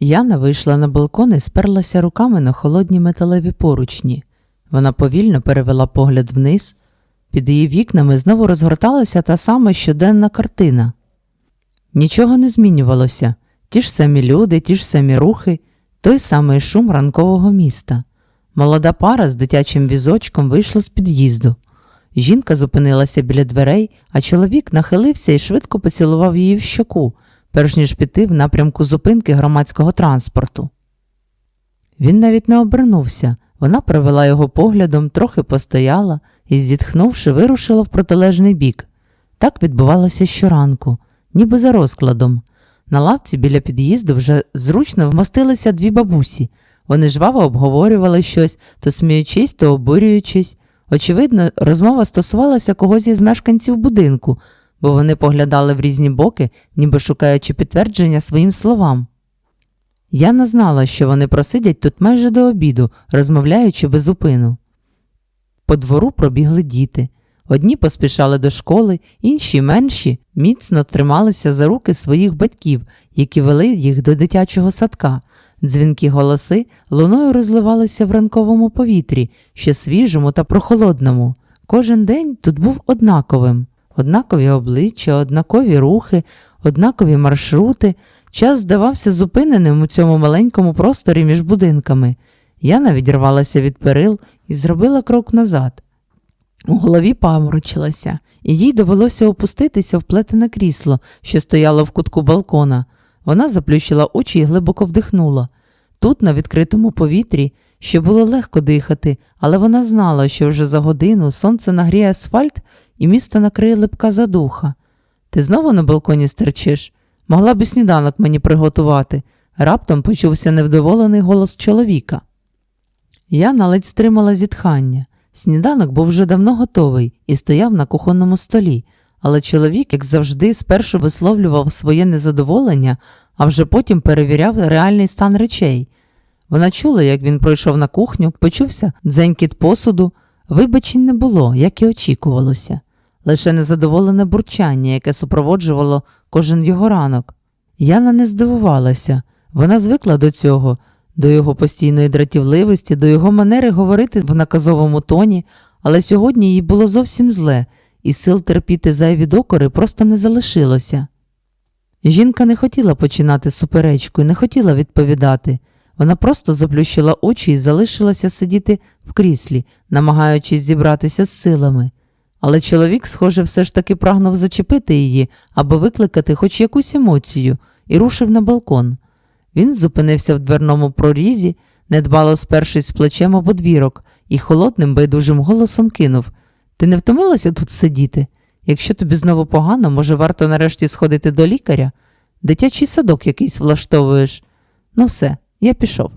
Яна вийшла на балкон і сперлася руками на холодні металеві поручні. Вона повільно перевела погляд вниз. Під її вікнами знову розгорталася та сама щоденна картина. Нічого не змінювалося. Ті ж самі люди, ті ж самі рухи, той самий шум ранкового міста. Молода пара з дитячим візочком вийшла з під'їзду. Жінка зупинилася біля дверей, а чоловік нахилився і швидко поцілував її в щоку, перш ніж піти в напрямку зупинки громадського транспорту. Він навіть не обернувся. Вона провела його поглядом, трохи постояла і, зітхнувши, вирушила в протилежний бік. Так відбувалося щоранку, ніби за розкладом. На лавці біля під'їзду вже зручно вмостилися дві бабусі. Вони жваво обговорювали щось, то сміючись, то обурюючись. Очевидно, розмова стосувалася когось із мешканців будинку, бо вони поглядали в різні боки, ніби шукаючи підтвердження своїм словам. Яна знала, що вони просидять тут майже до обіду, розмовляючи без упину. По двору пробігли діти. Одні поспішали до школи, інші менші міцно трималися за руки своїх батьків, які вели їх до дитячого садка. Дзвінкі голоси луною розливалися в ранковому повітрі, ще свіжому та прохолодному. Кожен день тут був однаковим. Однакові обличчя, однакові рухи, однакові маршрути. Час здавався зупиненим у цьому маленькому просторі між будинками. Яна відірвалася від перил і зробила крок назад. У голові паморочилася, і їй довелося опуститися в плетене крісло, що стояло в кутку балкона. Вона заплющила очі і глибоко вдихнула. Тут, на відкритому повітрі, ще було легко дихати, але вона знала, що вже за годину сонце нагріє асфальт і місто накриє липка задуха. Ти знову на балконі стерчиш? Могла б сніданок мені приготувати. Раптом почувся невдоволений голос чоловіка. Яна ледь стримала зітхання. Сніданок був вже давно готовий і стояв на кухонному столі, але чоловік, як завжди, спершу висловлював своє незадоволення, а вже потім перевіряв реальний стан речей. Вона чула, як він пройшов на кухню, почувся дзенькіт посуду, вибачень не було, як і очікувалося, лише незадоволене бурчання, яке супроводжувало кожен його ранок. Яна не здивувалася, вона звикла до цього, до його постійної дратівливості, до його манери говорити в наказовому тоні, але сьогодні їй було зовсім зле, і сил терпіти зайві докори просто не залишилося. Жінка не хотіла починати суперечку і не хотіла відповідати. Вона просто заплющила очі і залишилася сидіти в кріслі, намагаючись зібратися з силами. Але чоловік, схоже, все ж таки прагнув зачепити її, аби викликати хоч якусь емоцію, і рушив на балкон. Він зупинився в дверному прорізі, недбало спершись плечем об одвірок, і холодним байдужим голосом кинув Ти не втомилася тут сидіти? Якщо тобі знову погано, може, варто нарешті сходити до лікаря? Дитячий садок якийсь влаштовуєш. Ну все, я пішов.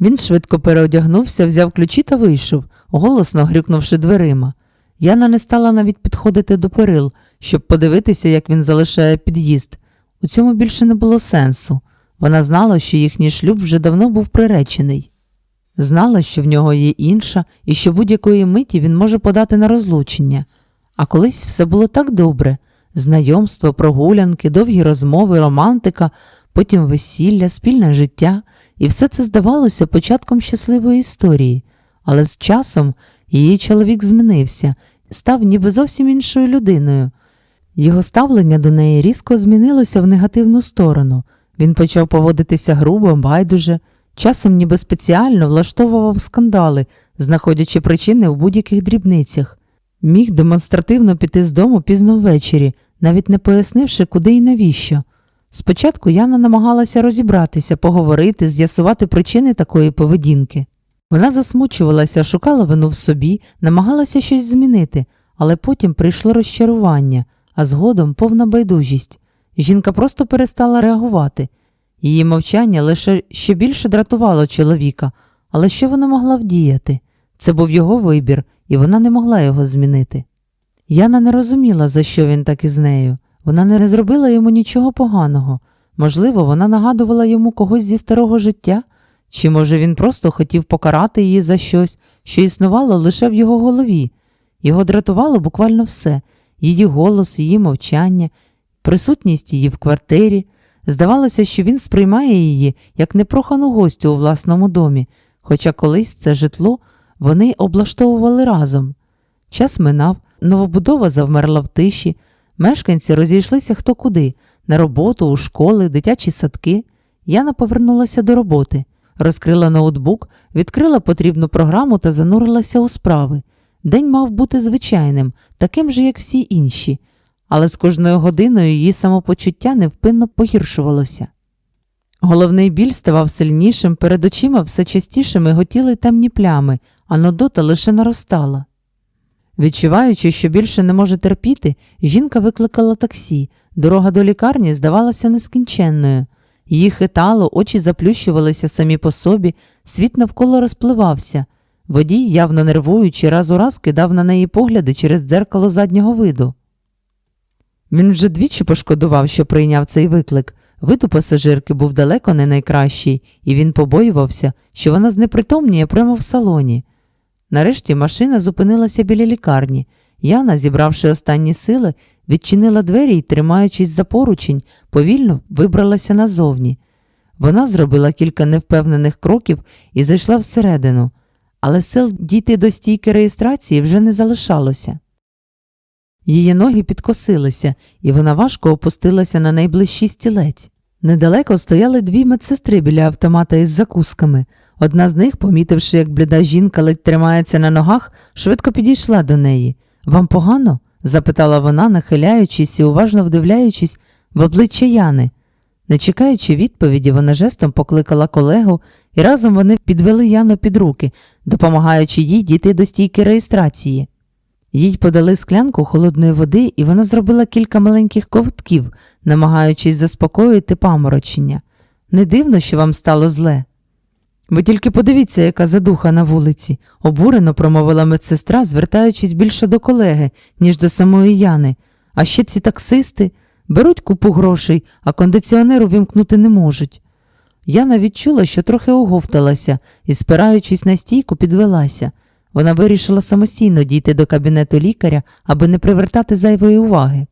Він швидко переодягнувся, взяв ключі та вийшов, голосно грюкнувши дверима. Яна не стала навіть підходити до перил, щоб подивитися, як він залишає під'їзд. У цьому більше не було сенсу. Вона знала, що їхній шлюб вже давно був приречений. Знала, що в нього є інша, і що будь-якої миті він може подати на розлучення. А колись все було так добре знайомство, прогулянки, довгі розмови, романтика, потім весілля, спільне життя, і все це здавалося початком щасливої історії. Але з часом її чоловік змінився, став ніби зовсім іншою людиною. Його ставлення до неї різко змінилося в негативну сторону. Він почав поводитися грубо, байдуже, часом ніби спеціально влаштовував скандали, знаходячи причини в будь-яких дрібницях. Міг демонстративно піти з дому пізно ввечері, навіть не пояснивши, куди і навіщо. Спочатку Яна намагалася розібратися, поговорити, з'ясувати причини такої поведінки. Вона засмучувалася, шукала вину в собі, намагалася щось змінити, але потім прийшло розчарування, а згодом повна байдужість. Жінка просто перестала реагувати. Її мовчання лише ще більше дратувало чоловіка, але що вона могла вдіяти? Це був його вибір, і вона не могла його змінити. Яна не розуміла, за що він так із нею. Вона не зробила йому нічого поганого. Можливо, вона нагадувала йому когось зі старого життя, чи, може, він просто хотів покарати її за щось, що існувало лише в його голові. Його дратувало буквально все її голос, її мовчання, присутність її в квартирі, Здавалося, що він сприймає її як непрохану гостю у власному домі, хоча колись це житло вони облаштовували разом. Час минав, новобудова завмерла в тиші, мешканці розійшлися хто куди на роботу, у школи, дитячі садки. Яна повернулася до роботи, розкрила ноутбук, відкрила потрібну програму та занурилася у справи. День мав бути звичайним, таким же, як всі інші, але з кожною годиною її самопочуття невпинно погіршувалося. Головний біль ставав сильнішим, перед очима все частішими готіли темні плями, а нудота лише наростала. Відчуваючи, що більше не може терпіти, жінка викликала таксі. Дорога до лікарні здавалася нескінченною. Її хитало, очі заплющувалися самі по собі, світ навколо розпливався. Водій, явно нервуючи, раз у раз кидав на неї погляди через дзеркало заднього виду. Він вже двічі пошкодував, що прийняв цей виклик. Вид у пасажирки був далеко не найкращий, і він побоювався, що вона знепритомніє прямо в салоні. Нарешті машина зупинилася біля лікарні. Яна, зібравши останні сили, відчинила двері і, тримаючись за поручень, повільно вибралася назовні. Вона зробила кілька невпевнених кроків і зайшла всередину, але сил дійти до стійки реєстрації вже не залишалося. Її ноги підкосилися, і вона важко опустилася на найближчий стілець. Недалеко стояли дві медсестри біля автомата із закусками. Одна з них, помітивши, як бліда жінка ледь тримається на ногах, швидко підійшла до неї. Вам погано? Запитала вона, нахиляючись і уважно вдивляючись в обличчя Яни. Не чекаючи відповіді, вона жестом покликала колегу, і разом вони підвели Яну під руки, допомагаючи їй дійти до стійки реєстрації. Їй подали склянку холодної води, і вона зробила кілька маленьких ковтків, намагаючись заспокоїти паморочення. Не дивно, що вам стало зле. Ви тільки подивіться, яка задуха на вулиці, обурено промовила медсестра, звертаючись більше до колеги, ніж до самої Яни. А ще ці таксисти беруть купу грошей, а кондиціонер увімкнути не можуть. Яна відчула, що трохи оговталася і, спираючись на стійку, підвелася. Вона вирішила самостійно дійти до кабінету лікаря, аби не привертати зайвої уваги.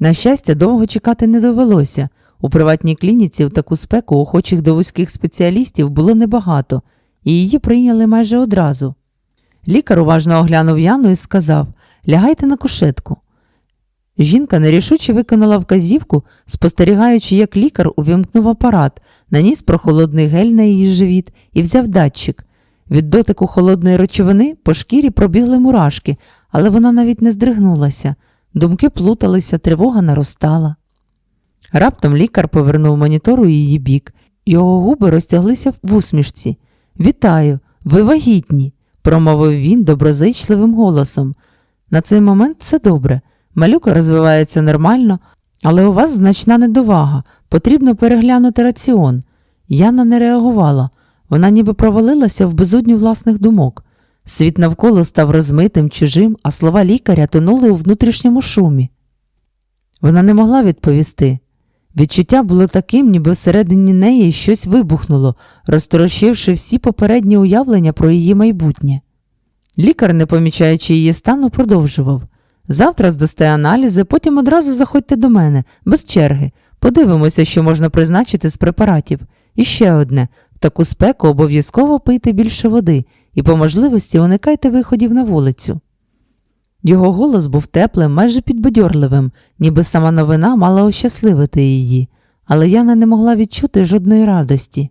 На щастя, довго чекати не довелося. У приватній клініці в таку спеку охочих до вузьких спеціалістів було небагато, і її прийняли майже одразу. Лікар уважно оглянув Яну і сказав Лягайте на кушетку. Жінка нерішуче виконала вказівку, спостерігаючи, як лікар увімкнув апарат, наніс прохолодний гель на її живіт і взяв датчик. Від дотику холодної речовини по шкірі пробігли мурашки, але вона навіть не здригнулася. Думки плуталися, тривога наростала. Раптом лікар повернув монітор у її бік. Його губи розтяглися в усмішці. Вітаю, ви вагітні, промовив він доброзичливим голосом. На цей момент все добре. Малюка розвивається нормально, але у вас значна недовага. Потрібно переглянути раціон. Яна не реагувала. Вона ніби провалилася в безодню власних думок. Світ навколо став розмитим, чужим, а слова лікаря тонули у внутрішньому шумі. Вона не могла відповісти. Відчуття було таким, ніби всередині неї щось вибухнуло, розторощивши всі попередні уявлення про її майбутнє. Лікар, не помічаючи її стану, продовжував Завтра здасте аналізи, потім одразу заходьте до мене, без черги. Подивимося, що можна призначити з препаратів. І ще одне в таку спеку обов'язково пийте більше води і по можливості уникайте виходів на вулицю. Його голос був теплим, майже підбадьорливим, ніби сама новина мала ощасливити її, але Яна не могла відчути жодної радості.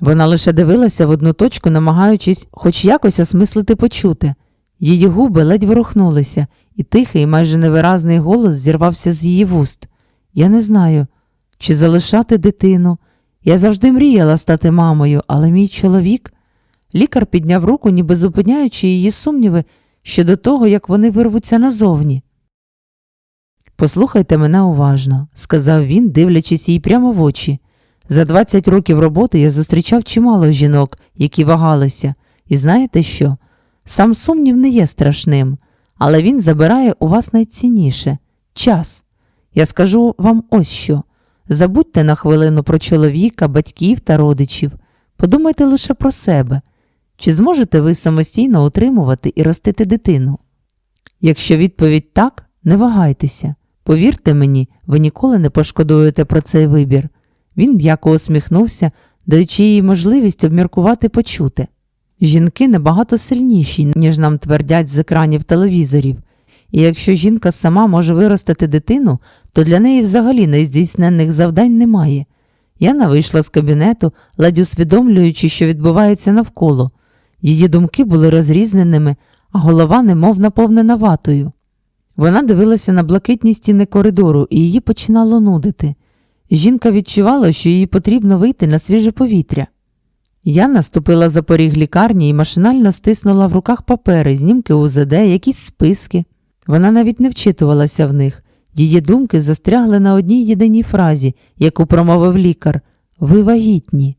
Вона лише дивилася в одну точку, намагаючись хоч якось осмислити почути. Її губи ледь ворухнулися, і тихий, майже невиразний голос зірвався з її вуст. Я не знаю, чи залишати дитину. Я завжди мріяла стати мамою, але мій чоловік. Лікар підняв руку, ніби зупиняючи її сумніви щодо того, як вони вирвуться назовні. Послухайте мене уважно, сказав він, дивлячись їй прямо в очі. За 20 років роботи я зустрічав чимало жінок, які вагалися, і знаєте що? Сам сумнів не є страшним, але він забирає у вас найцінніше час. Я скажу вам ось що. Забудьте на хвилину про чоловіка, батьків та родичів. Подумайте лише про себе. Чи зможете ви самостійно утримувати і ростити дитину? Якщо відповідь так, не вагайтеся, Повірте мені, ви ніколи не пошкодуєте про цей вибір. Він м'яко усміхнувся, даючи їй можливість обміркувати почуте. Жінки набагато сильніші, ніж нам твердять з екранів телевізорів. І якщо жінка сама може виростити дитину, то для неї взагалі нездійсненних завдань немає. Яна вийшла з кабінету, ледь усвідомлюючи, що відбувається навколо. Її думки були розрізненими, а голова немов наповнена ватою. Вона дивилася на блакитні стіни коридору і її починало нудити. Жінка відчувала, що їй потрібно вийти на свіже повітря. Яна ступила за поріг лікарні і машинально стиснула в руках папери, знімки УЗД, якісь списки. Вона навіть не вчитувалася в них. Її думки застрягли на одній єдиній фразі, яку промовив лікар Ви вагітні.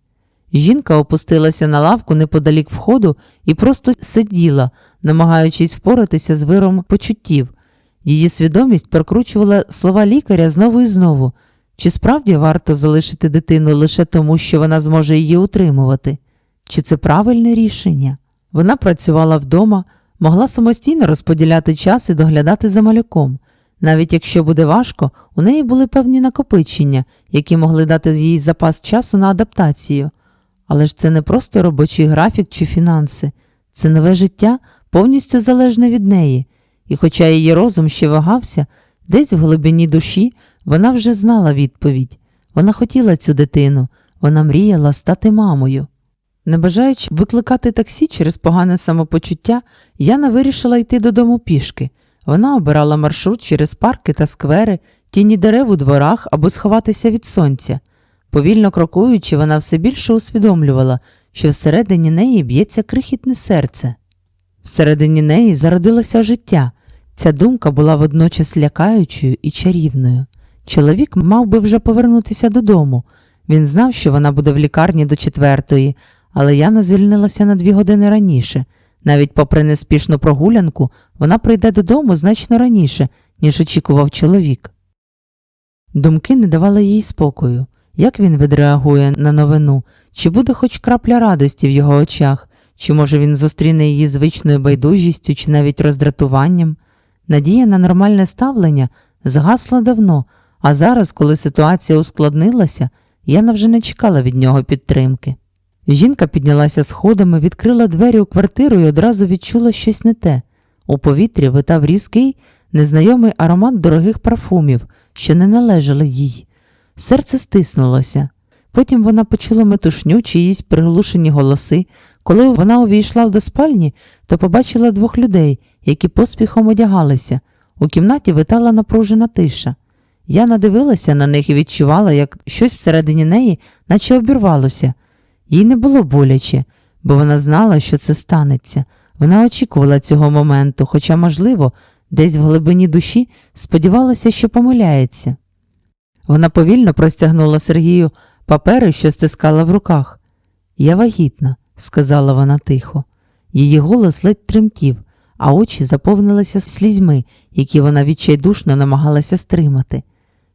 Жінка опустилася на лавку неподалік входу і просто сиділа, намагаючись впоратися з виром почуттів. Її свідомість прокручувала слова лікаря знову і знову. Чи справді варто залишити дитину лише тому, що вона зможе її утримувати? Чи це правильне рішення? Вона працювала вдома, могла самостійно розподіляти час і доглядати за малюком. Навіть якщо буде важко, у неї були певні накопичення, які могли дати їй запас часу на адаптацію. Але ж це не просто робочий графік чи фінанси, це нове життя, повністю залежне від неї. І хоча її розум ще вагався, десь в глибині душі вона вже знала відповідь. Вона хотіла цю дитину, вона мріяла стати мамою. Не бажаючи викликати таксі через погане самопочуття, Яна вирішила йти додому пішки. Вона обирала маршрут через парки та сквери, тіні дерев у дворах або сховатися від сонця. Повільно крокуючи, вона все більше усвідомлювала, що всередині неї б'ється крихітне серце. Всередині неї зародилося життя. Ця думка була водночас лякаючою і чарівною. Чоловік мав би вже повернутися додому. Він знав, що вона буде в лікарні до четвертої, але Яна звільнилася на дві години раніше. Навіть попри неспішну прогулянку, вона прийде додому значно раніше, ніж очікував чоловік. Думки не давали їй спокою. Як він відреагує на новину? Чи буде хоч крапля радості в його очах, чи може він зустріне її звичною байдужістю чи навіть роздратуванням? Надія на нормальне ставлення згасла давно, а зараз, коли ситуація ускладнилася, Яна вже не чекала від нього підтримки. Жінка піднялася сходами, відкрила двері у квартиру і одразу відчула щось не те. У повітрі витав різкий, незнайомий аромат дорогих парфумів, що не належали їй. Серце стиснулося. Потім вона почула метушню, чиїсь приглушені голоси. Коли вона увійшла до спальні, то побачила двох людей, які поспіхом одягалися. У кімнаті витала напружена тиша. Я надивилася на них і відчувала, як щось всередині неї, наче обірвалося. Їй не було боляче, бо вона знала, що це станеться. Вона очікувала цього моменту, хоча, можливо, десь в глибині душі сподівалася, що помиляється. Вона повільно простягнула Сергію папери, що стискала в руках. Я вагітна, сказала вона тихо. Її голос ледь тремтів, а очі заповнилися слізьми, які вона відчайдушно намагалася стримати.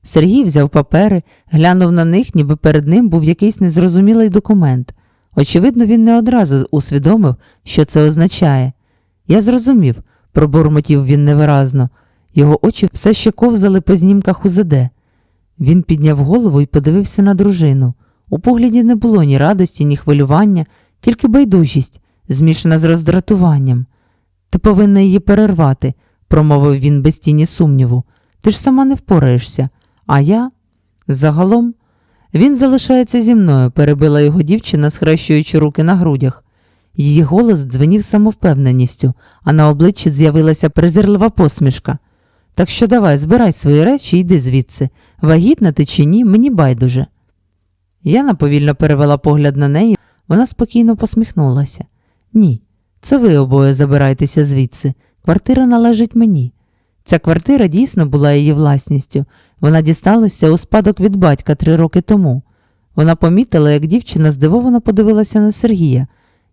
Сергій взяв папери, глянув на них, ніби перед ним був якийсь незрозумілий документ. Очевидно, він не одразу усвідомив, що це означає. Я зрозумів, пробурмотів він невиразно. Його очі все ще ковзали по знімках УЗД. Він підняв голову і подивився на дружину. У погляді не було ні радості, ні хвилювання, тільки байдужість, змішана з роздратуванням. Ти повинна її перервати, промовив він без тіні сумніву. Ти ж сама не впораєшся. А я? Загалом, він залишається зі мною, перебила його дівчина, схрещуючи руки на грудях. Її голос дзвенів самовпевненістю, а на обличчі з'явилася презирлива посмішка. Так що давай, збирай свої речі і йди звідси. Вагітна ти чи ні, мені байдуже. Яна повільно перевела погляд на неї, вона спокійно посміхнулася. Ні, це ви обоє забирайтеся звідси. Квартира належить мені. Ця квартира дійсно була її власністю. Вона дісталася у спадок від батька три роки тому. Вона помітила, як дівчина здивовано подивилася на Сергія.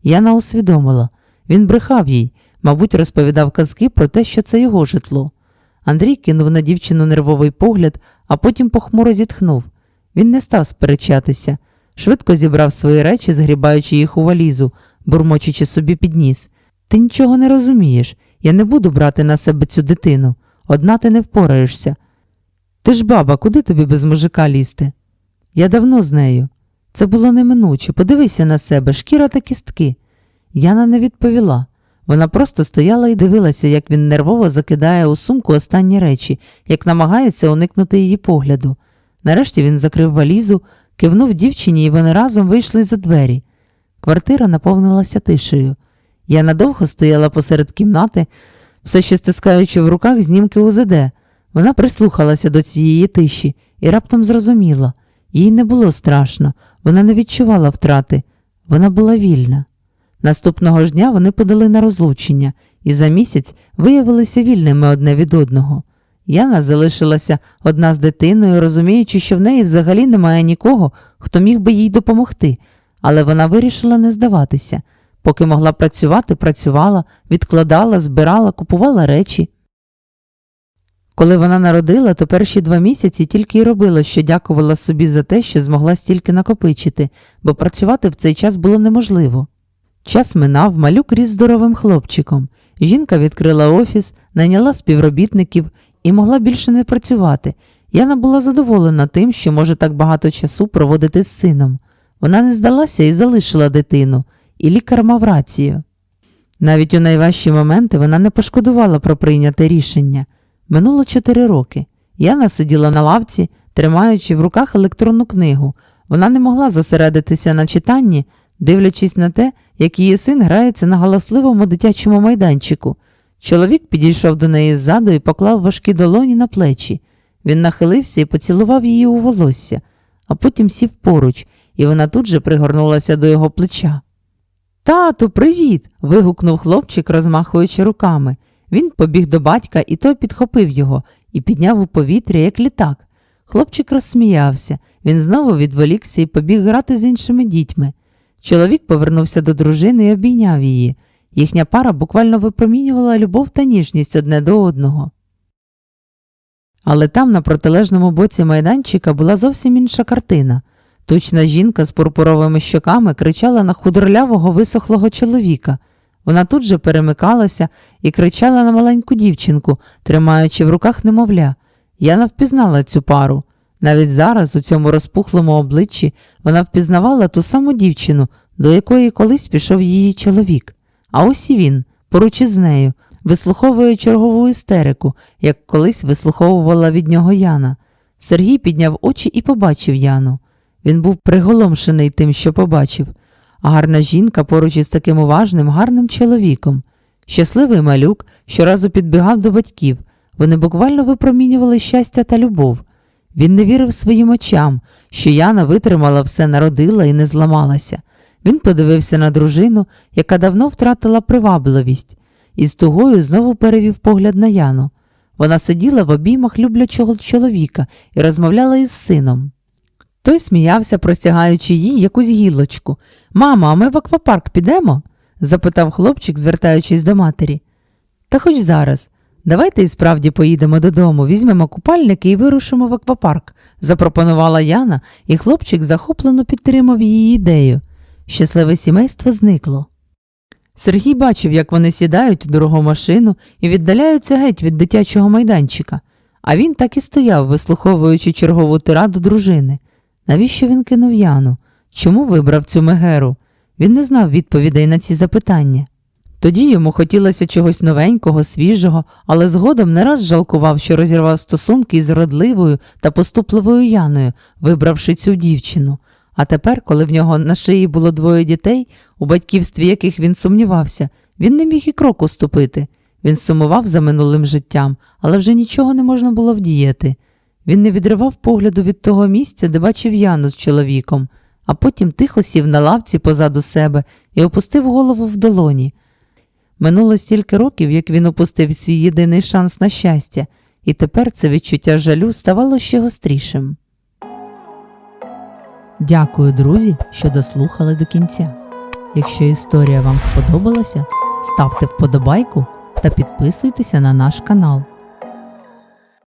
Яна усвідомила. Він брехав їй, мабуть, розповідав казки про те, що це його житло. Андрій кинув на дівчину нервовий погляд, а потім похмуро зітхнув. Він не став сперечатися, швидко зібрав свої речі, згрібаючи їх у валізу, бурмочучи собі під ніс. Ти нічого не розумієш. Я не буду брати на себе цю дитину. Одна ти не впораєшся. Ти ж баба, куди тобі без мужика лізти? Я давно з нею. Це було неминуче. Подивися на себе, шкіра та кістки. Яна не відповіла. Вона просто стояла і дивилася, як він нервово закидає у сумку останні речі, як намагається уникнути її погляду. Нарешті він закрив валізу, кивнув дівчині, і вони разом вийшли за двері. Квартира наповнилася тишею. Я надовго стояла посеред кімнати, все ще стискаючи в руках знімки УЗД. Вона прислухалася до цієї тиші і раптом зрозуміла. Їй не було страшно, вона не відчувала втрати, вона була вільна. Наступного ж дня вони подали на розлучення і за місяць виявилися вільними одне від одного. Яна залишилася одна з дитиною, розуміючи, що в неї взагалі немає нікого, хто міг би їй допомогти, але вона вирішила не здаватися. Поки могла працювати, працювала, відкладала, збирала, купувала речі. Коли вона народила, то перші два місяці тільки й робила, що дякувала собі за те, що змогла стільки накопичити, бо працювати в цей час було неможливо. Час минав, малюк ріс здоровим хлопчиком. Жінка відкрила офіс, найняла співробітників і могла більше не працювати. Яна була задоволена тим, що може так багато часу проводити з сином. Вона не здалася і залишила дитину, і лікар мав рацію. Навіть у найважчі моменти вона не пошкодувала про прийняте рішення. Минуло чотири роки. Яна сиділа на лавці, тримаючи в руках електронну книгу. Вона не могла зосередитися на читанні, дивлячись на те, як її син грається на галасливому дитячому майданчику. Чоловік підійшов до неї ззаду і поклав важкі долоні на плечі. Він нахилився і поцілував її у волосся, а потім сів поруч, і вона тут же пригорнулася до його плеча. Тату, привіт. вигукнув хлопчик, розмахуючи руками. Він побіг до батька, і той підхопив його і підняв у повітря, як літак. Хлопчик розсміявся, він знову відволікся і побіг грати з іншими дітьми. Чоловік повернувся до дружини і обійняв її. Їхня пара буквально випромінювала любов та ніжність одне до одного. Але там, на протилежному боці майданчика, була зовсім інша картина. Тучна жінка з пурпуровими щоками кричала на худорлявого висохлого чоловіка. Вона тут же перемикалася і кричала на маленьку дівчинку, тримаючи в руках немовля. Я не впізнала цю пару. Навіть зараз, у цьому розпухлому обличчі, вона впізнавала ту саму дівчину, до якої колись пішов її чоловік. А ось і він, поруч із нею, вислуховує чергову істерику, як колись вислуховувала від нього Яна. Сергій підняв очі і побачив Яну. Він був приголомшений тим, що побачив. А гарна жінка поруч із таким уважним, гарним чоловіком. Щасливий малюк щоразу підбігав до батьків. Вони буквально випромінювали щастя та любов. Він не вірив своїм очам, що Яна витримала все, народила і не зламалася. Він подивився на дружину, яка давно втратила привабливість, і з тугою знову перевів погляд на Яну. Вона сиділа в обіймах люблячого чоловіка і розмовляла із сином. Той сміявся, простягаючи їй якусь гілочку. Мама, а ми в аквапарк підемо? запитав хлопчик, звертаючись до матері. Та хоч зараз. Давайте і справді поїдемо додому, візьмемо купальники і вирушимо в аквапарк, запропонувала Яна, і хлопчик захоплено підтримав її ідею. Щасливе сімейство зникло. Сергій бачив, як вони сідають у дорогу машину і віддаляються геть від дитячого майданчика, а він так і стояв, вислуховуючи чергову тираду дружини. Навіщо він кинув Яну? Чому вибрав цю мегеру? Він не знав відповідей на ці запитання. Тоді йому хотілося чогось новенького, свіжого, але згодом не раз жалкував, що розірвав стосунки із родливою та поступливою Яною, вибравши цю дівчину. А тепер, коли в нього на шиї було двоє дітей, у батьківстві яких він сумнівався, він не міг і кроку ступити. Він сумував за минулим життям, але вже нічого не можна було вдіяти. Він не відривав погляду від того місця, де бачив Яну з чоловіком, а потім тихо сів на лавці позаду себе і опустив голову в долоні. Минуло стільки років, як він опустив свій єдиний шанс на щастя, і тепер це відчуття жалю ставало ще гострішим. Дякую, друзі, що дослухали до кінця. Якщо історія вам сподобалася, ставте вподобайку та підписуйтеся на наш канал.